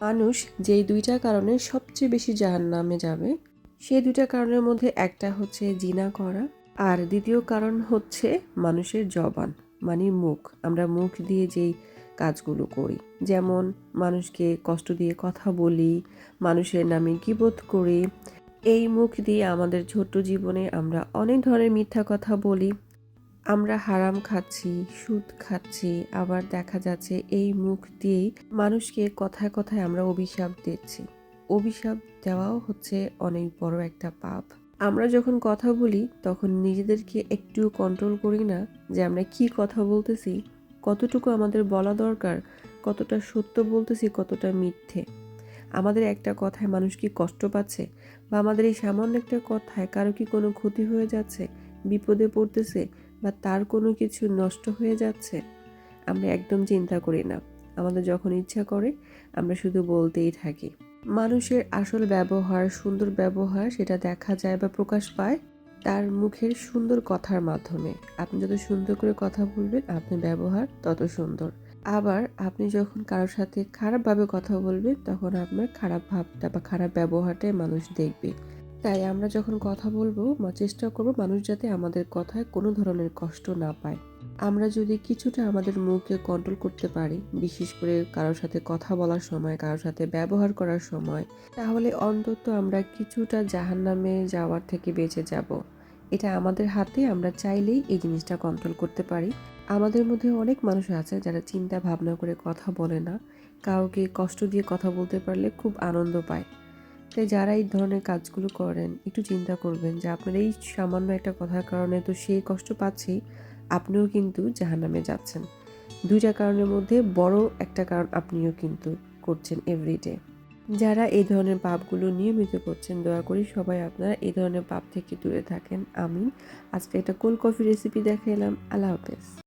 মানুষ যেই দুইটা কারণে সবচেয়ে বেশি জাহান নামে যাবে সেই দুইটা কারণের মধ্যে একটা হচ্ছে জিনা করা আর দ্বিতীয় কারণ হচ্ছে মানুষের জবান মানে মুখ। আমরা মুখ দিয়ে যেই কাজগুলো করি, যেমন মানুষকে কষ্ট দিয়ে কথা বলি, মানুষের নামে গিবোধ করি, এই মুখ দিয়ে আমাদের ছোট্ট জীবনে আমরা অনেক ধরনের মিথ্যা কথা বলি আমরা হারাম খাচ্ছি, সুদ খাচ্ছি, আবার দেখা যাচ্ছে এই মুখ দিয়েই মানুষকে কথায় কথায় আমরা অভিশাপ দিচ্ছি। অভিশাপ দেওয়াও হচ্ছে অনেক বড় একটা পাপ। আমরা যখন কথা বলি, তখন নিজেদেরকে একটু কন্ট্রোল করি না যে আমরা কি কথা বলতেছি, কতটুকু আমাদের বলা দরকার, কতটা সত্য বলতেছি, কতটা মিথ্যে। আমাদের একটা কথায় মানুষ কি কষ্ট পাচ্ছে বা আমাদের এই সামান্য একটা কথায় কারও কি কোনো ক্ষতি হয়ে যাচ্ছে, বিপদে পড়তেছে বা তার কোনো কিছু নষ্ট হয়ে যাচ্ছে, আমরা একদম চিন্তা করি না। আমাদের যখন ইচ্ছা করে, আমরা শুধু বলতেই থাকি। মানুষের আসল ব্যবহার, সুন্দর ব্যবহার সেটা দেখা যায় বা প্রকাশ পায় তার মুখের সুন্দর কথার মাধ্যমে। আপনি যত সুন্দর করে কথা বলবেন, আপনার ব্যবহার তত সুন্দর। আবার আপনি যখন কারোর সাথে খারাপভাবে কথা বলবেন, তখন আপনার খারাপ ভাবটা বা খারাপ ব্যবহারটাই মানুষ দেখবে। তাই আমরা যখন কথা বলব চেষ্টা করব, মানুষ যাতে আমাদের কথায় কোনো ধরনের কষ্ট না পায়। আমরা যদি কিছুটা আমাদের মুখকে কন্ট্রোল করতে পারি, বিশেষ করে কারোর সাথে কথা বলার সময়, কারোর সাথে ব্যবহার করার সময়, তাহলে অন্তত আমরা কিছুটা জাহান্নামে যাওয়ার থেকে বেঁচে যাব। এটা আমাদের হাতে, আমরা চাইলেই এই জিনিসটা কন্ট্রোল করতে পারি। আমাদের মধ্যে অনেক মানুষ আছে যারা চিন্তা ভাবনা করে কথা বলে না। কাউকে কষ্ট দিয়ে কথা বলতে পারলে খুব আনন্দ পায়। তাই যারা এই ধরনের কাজগুলো করেন, একটু চিন্তা করবেন যে আপনার এই সামান্য একটা কথার কারণে তো সে কষ্ট পাচ্ছেই আপনিও কিন্তু জাহান্নামে যাচ্ছেন। দুইটা কারণের মধ্যে বড় একটা কারণ আপনিও কিন্তু করছেন এভরিডে যারা এই ধরনের পাপগুলো নিয়মিত করছেন, দয়া করি সবাই আপনারা এই ধরনের পাপ থেকে দূরে থাকেন। আমি আজকে একটা কোল্ড কফি রেসিপি দেখে এলাম আল্লাহ হাফেজ।